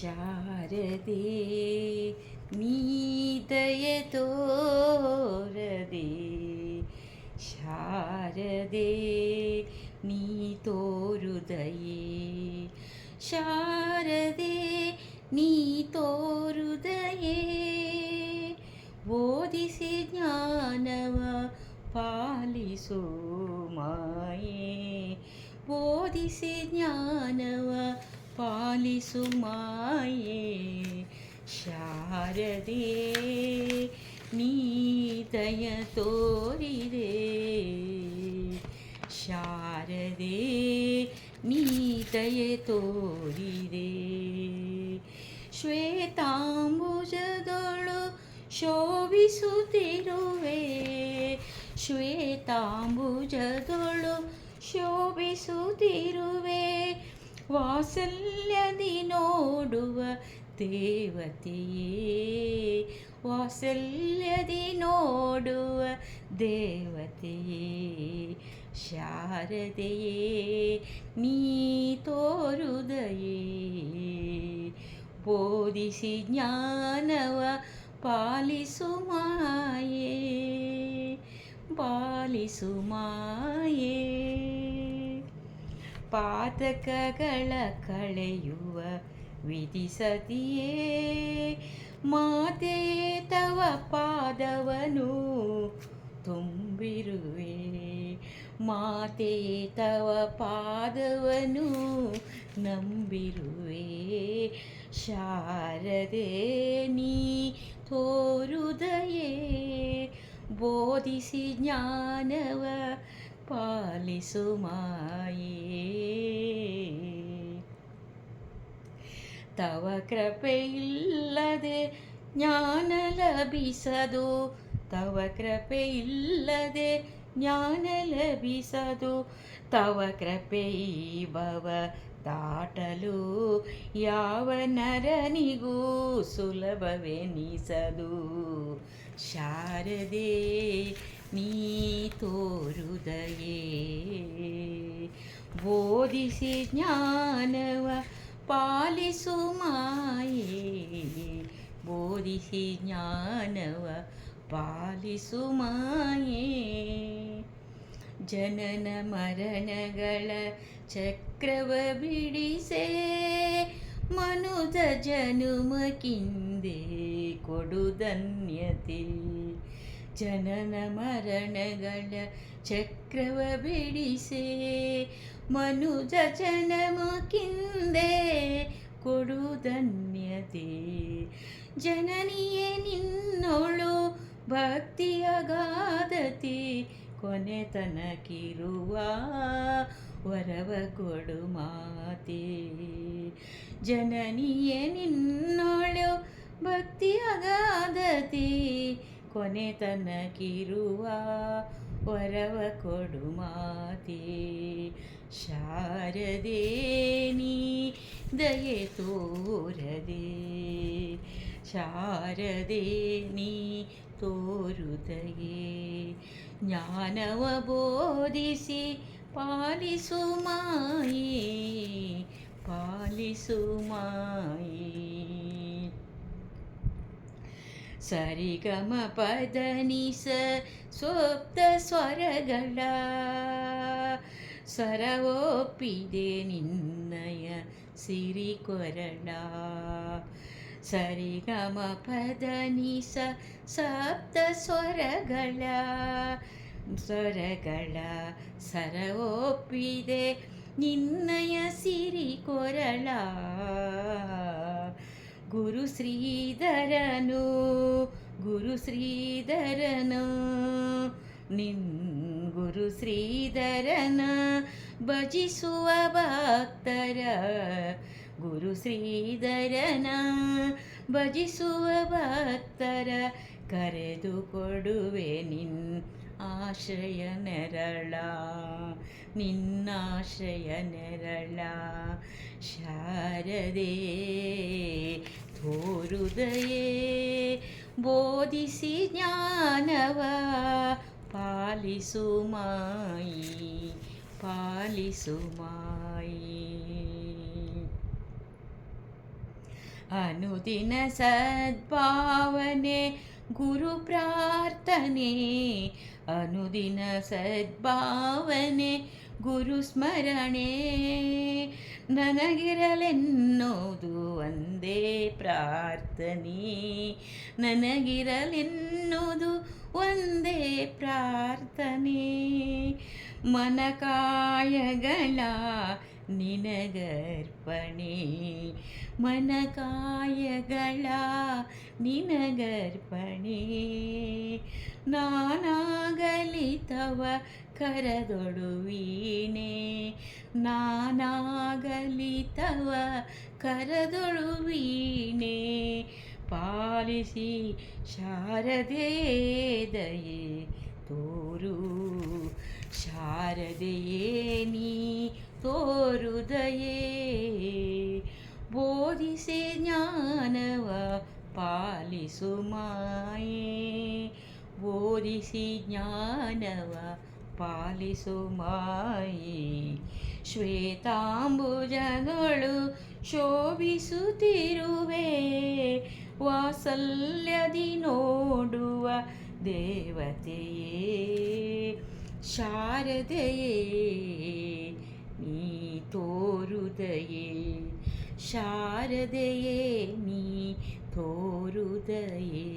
ಶಾರದೆ ನೀದಯ ತೋರದೆ ಶಾರದೆ ನೀ ತೋರುದಯೇ ಶಾರದೆ ನೀ ತೋರುದಯೇ ಓದಿಸಿ ಜ್ಞಾನವ ಪಾಲಿಸು ಮಾಯೇ ಬೋಧಿಸಿ ಜ್ಞಾನವ ಪಾಲಿಸು ಮಾಯೇ ಶಾರದೆ ನೀ ದಯ ತೋರಿದೆ ಶಾರದೆ ನೀ ದಯ ತೋರಿದೆ ಶ್ವೇತಾಂಬುಜದೊಳು ಶೋಭಿಸುತ್ತಿರುವೆ ಶ್ವೇತಾಂಬುಜದೊಳು ಶೋಭಿಸುತ್ತಿರುವೆ വാസല്യതിനോടുവ ദേവതയേ. വാസല്യതിനോടുവ ദേവതയേ. ശാരദയേ നീ തോരുദയേ ബോധിസി ജ്ഞാനവ പാലിസുമായേ. പാലിസുമായ ಪಾತಕಗಳ ಕಳೆಯುವ ವಿಧಿಸದಿಯೇ ಮಾತೆ ತವ ಪಾದವನು ತುಂಬಿರುವೆ. ಮಾತೆ ತವ ಪಾದವನು ನಂಬಿರುವೆ. ಶಾರದೆ ನೀ ತೋರುದಯೇ. ಬೋಧಿಸಿ ಜ್ಞಾನವ ಪಾಲಿಸು ತವ ಕೃಪೆಯಿಲ್ಲದೆ ಜ್ಞಾನ ಲಭಿಸದು, ತವ ಕೃಪೆಯಿಲ್ಲದೆ ಜ್ಞಾನ ಲಭಿಸದು, ತವ ಕೃಪೆ ಭವ ದಾಟಲು ಯಾವ ನರನಿಗೂ ಸುಲಭವೆನಿಸದು. ಶಾರದೆ ನೀ ತೋರುದಯೇ ಬೋಧಿಸಿ ಜ್ಞಾನವ ಪಾಲಿಸು ಮಾಯೇ ಬೋಧಿಸಿ ಜ್ಞಾನವ ಪಾಲಿಸು ಮಾಯೇ ಜನನ ಮರಣಗಳ ಚಕ್ರವ ಬಿಡಿಸೆ ಮನುಜ ಜನುಮಕ್ಕಿಂದೆ ಕೊಡು ಧನ್ಯತೆ ಜನನ ಮರಣಗಳ ಚಕ್ರವ ಬಿಡಿಸೆ, ಮನುಜ ಜನಮಕ್ಕಿಂದೆ ಕೊಡು ಧನ್ಯತೆ. ಜನನಿಯೇ ನಿನ್ನೋಳು ಭಕ್ತಿಯಗಾದತಿ ಕೊನೆತನಕಿರುವ ವರವ ಕೊಡು ಮಾತೆ. ಜನನಿಯೇ ನಿನ್ನೋಳು ಭಕ್ತಿಯಗಾದತಿ ಕಿರುವ ವರವ ಕೊಡು ಮಾತೆ. ಶಾರದೆ ನೀ ದಯೆ ತೋರದೆ. ಶಾರದೆ ನೀ ತೋರುದಯೇ. ಜ್ಞಾನವ ಬೋಧಿಸಿ ಪಾಲಿಸು ಮಾಯೇ. ಪಾಲಿಸು ಮಾಯೇ. ಸರಿಗಮ ಪದನಿಸ ಸ್ವಪ್ತ ಸ್ವರಗಳ ಸರವೊಪ್ಪಿದೆ ನಿನ್ನಯ ಸಿರಿ ಕೊರಳ ಸರಿಗಮ ಪದನಿಸ ಸಪ್ತ ಸ್ವರಗಳ ಸ್ವರಗಳ ಸರವೊಪ್ಪಿದೆ ನಿನ್ನಯ ಸಿರಿ ಕೊರಳ ಗುರು ಶ್ರೀಧರನು ಗುರು ಶ್ರೀಧರನು, ನಿನ್ ಗುರು ಶ್ರೀಧರನ ಭಜಿಸುವ ಭಕ್ತರ, ಗುರು ಶ್ರೀಧರನ ಭಜಿಸುವ ಭಕ್ತರ ಕರೆದು ಕೊಡುವೆ ನಿನ್ ಆಶ್ರಯ ನೆರಳ ನಿನ್ನಾಶ್ರಯ ನೆರಳ ಶಾರದೆ ತೋರುದಯೇ ಬೋಧಿಸಿ ಜ್ಞಾನವ ಪಾಲಿಸು ಮಾಯಿ ಪಾಲಿಸು ಮಾಯಿ ಅನುದಿನ ಸದ್ಭಾವನೆ ಗುರು ಪ್ರಾರ್ಥನೆ ಅನುದಿನ ಸದ್ಭಾವನೆ ಗುರು ಸ್ಮರಣೆ. ನನಗಿರಲೆನ್ನೋದು ಒಂದೇ ಪ್ರಾರ್ಥನೆ ನನಗಿರಲೆನ್ನೋದು ಒಂದೇ ಪ್ರಾರ್ಥನೆ. ಮನಕಾಯಗಳ ನಿನಗರ್ಪಣೆ ಮನಕಾಯಗಳ ನಿನಗರ್ಪಣೆ. ನಾನಾಗಲಿ ತವ ನಾನಾಗಲಿತವ ನಾನಾಗಲಿ ತವ ಪಾಲಿಸಿ ಶಾರದೆ ದಯೆ ತೋರು ಶಾರದೆಯೇ ನೀ ತೋರು ದಯೆ ಬೋಧಿಸಿ ಜ್ಞಾನವ, ಪಾಲಿಸು ಮಾಯೇ. ಬೋಧಿಸಿ ಜ್ಞಾನವ, ಪಾಲಿಸು ಮಾಯೇ. ಶ್ವೇತಾಂಬುಜಗಳು ಶೋಭಿಸುತ್ತಿರುವೆ. ವಾಸಲ್ಯದಿ ನೋಡುವ ದೇವತೆಯೇ. ಶಾರದೆಯೇ. നീ തോരുതയിൽ ശാരദയെ നീ തോരുതയേ